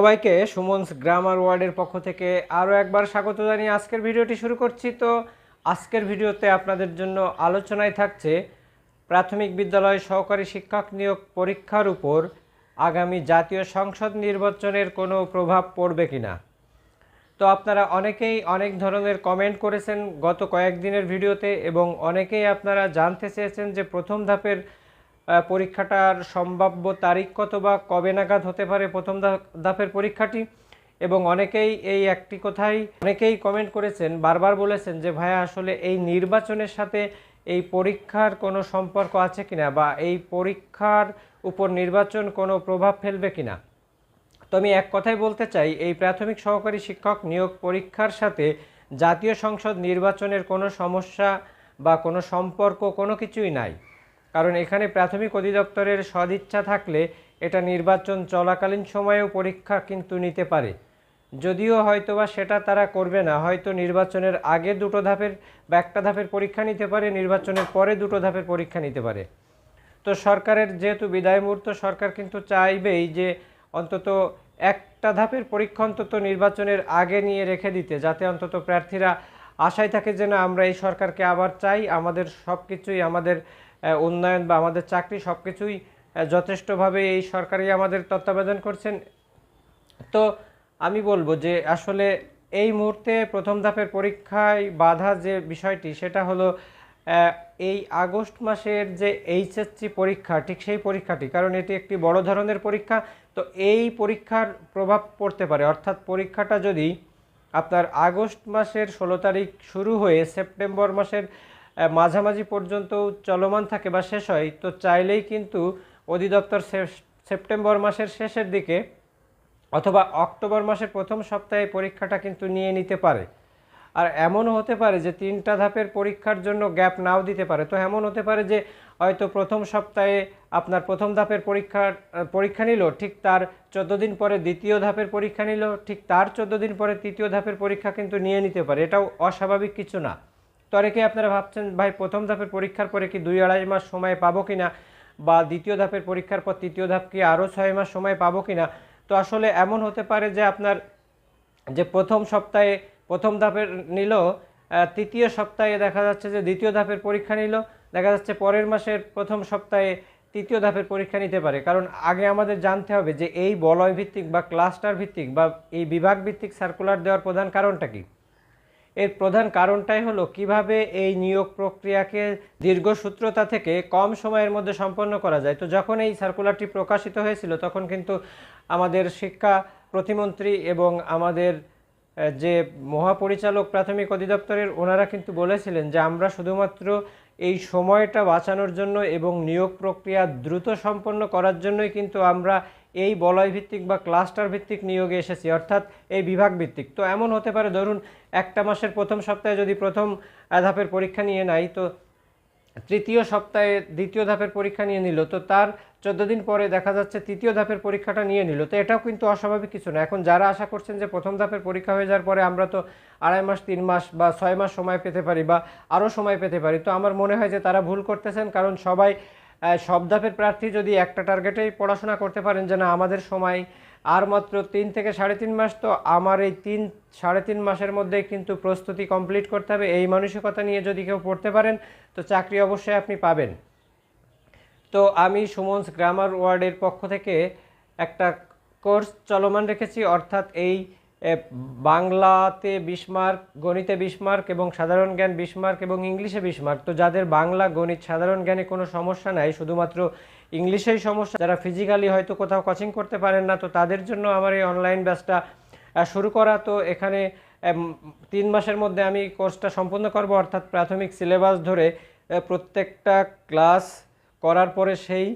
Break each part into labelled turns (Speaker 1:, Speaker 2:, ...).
Speaker 1: সবাইকে সুমনস গ্রামার ওয়ার্ডের পক্ষ থেকে আরও একবার স্বাগত জানিয়ে আজকের ভিডিওটি শুরু করছি। তো আজকের ভিডিওতে আপনাদের জন্য আলোচনায় থাকছে প্রাথমিক বিদ্যালয় সহকারী শিক্ষক নিয়োগ পরীক্ষার উপর আগামী জাতীয় সংসদ নির্বাচনের কোনো প্রভাব পড়বে কিনা তো আপনারা অনেকেই অনেক ধরনের কমেন্ট করেছেন গত কয়েকদিনের ভিডিওতে এবং অনেকেই আপনারা জানতে চেয়েছেন যে প্রথম ধাপের পরীক্ষাটার সম্ভাব্য তারিখ কত বা কবে নাগাদ হতে পারে প্রথম ধাপের পরীক্ষাটি? এবং অনেকেই এই একটি কথাই, অনেকেই কমেন্ট করেছেন, বারবার বলেছেন যে, ভাইয়া, আসলে এই নির্বাচনের সাথে এই পরীক্ষার কোনো সম্পর্ক আছে কিনা বা এই পরীক্ষার উপর নির্বাচন কোনো প্রভাব ফেলবে কিনা? তো আমি এক কথাই বলতে চাই, এই প্রাথমিক সহকারী শিক্ষক নিয়োগ পরীক্ষার সাথে জাতীয় সংসদ নির্বাচনের কোনো সমস্যা বা কোনো সম্পর্ক কোনো কিছুই নাই। কারণ এখানে প্রাথমিক অধিদপ্তরের সদিচ্ছা থাকলে এটা নির্বাচন চলাকালীন সময়েও পরীক্ষা কিন্তু নিতে পারে। যদিও হয়তোবা সেটা তারা করবে না, হয়তো নির্বাচনের আগে দুটো ধাপের বা একটা ধাপের পরীক্ষা নিতে পারে, নির্বাচনের পরে দুটো ধাপের পরীক্ষা নিতে পারে। তো সরকারের যেহেতু বিদায় মুহূর্ত, সরকার কিন্তু চাইবেই যে অন্তত একটা ধাপের পরীক্ষা অন্তত নির্বাচনের আগে নিয়ে রেখে দিতে, যাতে অন্তত প্রার্থীরা আশায় থাকে যে না, আমরা এই সরকারকে আবার চাই, আমাদের সব কিছুই আমাদের উন্নয়ন বা আমাদের চাকরি সব কিছুই যথেষ্টভাবে এই সরকারই আমাদের তত্ত্বাবধান করছেন। তো আমি বলব যে আসলে এই মুহূর্তে প্রথম ধাপের পরীক্ষায় বাধা যে বিষয়টি, সেটা হলো এই আগস্ট মাসের যে এইচএসসি পরীক্ষা, ঠিক সেই পরীক্ষাটি, কারণ এটি একটি বড় ধরনের পরীক্ষা, তো এই পরীক্ষার প্রভাব পড়তে পারে। অর্থাৎ পরীক্ষাটা যদি আপনার আগস্ট মাসের ষোলো তারিখ শুরু হয়ে সেপ্টেম্বর মাসের মাঝামাঝি পর্যন্ত চলমান থাকে বা শেষ হয় তো চাইলেই কিন্তু অধিদপ্তর সেপ্টেম্বর মাসের শেষের দিকে অথবা অক্টোবর মাসের প্রথম সপ্তাহে পরীক্ষাটা কিন্তু নিয়ে নিতে পারে। আর এমনও হতে পারে যে তিনটা ধাপের পরীক্ষার জন্য গ্যাপ নাও দিতে পারে। তো এমন হতে পারে যে হয়তো প্রথম সপ্তাহে আপনার প্রথম ধাপের পরীক্ষার আহ, পরীক্ষা নিল ঠিক তার চোদ্দ দিন পরে দ্বিতীয় ধাপের পরীক্ষা নিল ঠিক তার চোদ্দ দিন পরে তৃতীয় ধাপের পরীক্ষা কিন্তু নিয়ে নিতে পারে। এটাও অস্বাভাবিক কিছু না। তো অনেকে আপনারা ভাবছেন, ভাই, প্রথম ধাপের পরীক্ষার পরে কি দুই আড়াই মাস সময় পাবো কিনা? বা দ্বিতীয় ধাপের পরীক্ষার পর তৃতীয় ধাপ কি আরও ছয় মাস সময় পাবো কিনা? তো আসলে এমন হতে পারে যে আপনার যে প্রথম সপ্তাহে প্রথম ধাপের নিল তৃতীয় সপ্তাহে দেখা যাচ্ছে যে দ্বিতীয় ধাপের পরীক্ষা নিল, দেখা যাচ্ছে পরের মাসের প্রথম সপ্তাহে তৃতীয় ধাপের পরীক্ষা নিতে পারে। কারণ আগে আমাদের জানতে হবে যে এই বলয় ভিত্তিক বা ক্লাস্টার ভিত্তিক বা এই বিভাগ ভিত্তিক সার্কুলার দেওয়ার প্রধান কারণটা কি? এর প্রধান কারণটাই হলো কীভাবে এই নিয়োগ প্রক্রিয়াকে দীর্ঘসূত্রতা থেকে কম সময়ের মধ্যে সম্পন্ন করা যায়। তো যখন এই সার্কুলারটি প্রকাশিত হয়েছিল, তখন কিন্তু আমাদের শিক্ষা প্রতিমন্ত্রী এবং আমাদের যে মহাপরিচালক প্রাথমিক অধিদপ্তরের, ওনারা কিন্তু বলেছিলেন যে আমরা শুধুমাত্র এই সময়টা বাঁচানোর জন্য এবং নিয়োগ প্রক্রিয়া দ্রুত সম্পন্ন করার জন্যই কিন্তু আমরা এই বলয় ভিত্তিক বা ক্লাস্টার ভিত্তিক নিয়োগে এসেছি, অর্থাৎ এই বিভাগ ভিত্তিক তো এমন হতে পারে, ধরুন একটা মাসের প্রথম সপ্তাহে যদি প্রথম আধাপের ধাপের পরীক্ষা নিয়ে নাই, তো তৃতীয় সপ্তাহে দ্বিতীয় ধাপের পরীক্ষা নিয়ে নিল, তো তার চোদ্দ দিন পরে দেখা যাচ্ছে তৃতীয় ধাপের পরীক্ষাটা নিয়ে নিল। তো এটাও কিন্তু অস্বাভাবিক কিছু না। এখন যারা আশা করছেন যে প্রথম ধাপের পরীক্ষা হয়ে যাওয়ার পরে আমরা তো আড়াই মাস, তিন মাস বা ছয় মাস সময় পেতে পারি বা আরও সময় পেতে পারি, তো আমার মনে হয় যে তারা ভুল করতেছেন। কারণ সবাই সব ধাপের প্রার্থী যদি একটা টার্গেটেই পড়াশোনা করতে পারেন যে না, আমাদের সময় আর মাত্র তিন থেকে সাড়ে তিন মাস, তো আমার এই তিন, সাড়ে তিন মাসের মধ্যে কিন্তু প্রস্তুতি কমপ্লিট করতে হবে। এই মানসিকতা নিয়ে যদি কেউ পড়তে পারেন, তো চাকরি অবশ্যই আপনি পাবেন। তো আমি সুমনস গ্রামার ওয়ার্ডের পক্ষ থেকে একটা কোর্স চলমান রেখেছি, অর্থাৎ এই বাংলাতে বিশ মার্ক গণিতে বিশ মার্ক এবং সাধারণ জ্ঞান বিশ মার্ক এবং ইংলিশে বিশ মার্ক তো যাদের বাংলা, গণিত, সাধারণ জ্ঞানে কোনো সমস্যা নাই, শুধুমাত্র ইংলিশেই সমস্যা। যারা ফিজিক্যালি হয়তো কোথাও কোচিং করতে পারেন না, তো তাদের জন্য আমার এই অনলাইন ব্যাচটা শুরু করা। তো এখানে তিন মাসের মধ্যে আমি কোর্সটা সম্পূর্ণ করব, অর্থাৎ প্রাথমিক সিলেবাস ধরে প্রত্যেকটা ক্লাস করার পরে সেই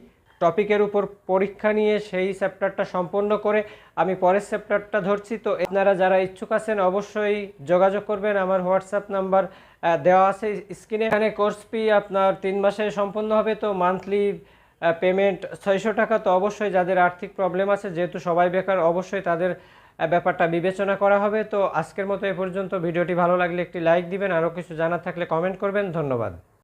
Speaker 1: টপিকের উপর পরীক্ষা নিয়ে সেই চ্যাপ্টারটা সম্পন্ন করে আমি পরের চ্যাপ্টারটা ধরছি। তো আপনারা যারা ইচ্ছুক আছেন অবশ্যই যোগাযোগ করবেন। আমার হোয়াটসঅ্যাপ নাম্বার দেওয়া আছে স্ক্রিনে। এখানে কোর্স ফি আপনার তিন মাসে সম্পন্ন হবে। তো মান্থলি পেমেন্ট ছয়শো টাকা। তো অবশ্যই যাদের আর্থিক প্রবলেম আছে, যেহেতু সবাই বেকার, অবশ্যই তাদের ব্যাপারটা বিবেচনা করা হবে। তো আজকের মতো এ পর্যন্ত। ভিডিওটি ভালো লাগলে একটি লাইক দিবেন। আরও কিছু জানার থাকলে কমেন্ট করবেন। ধন্যবাদ।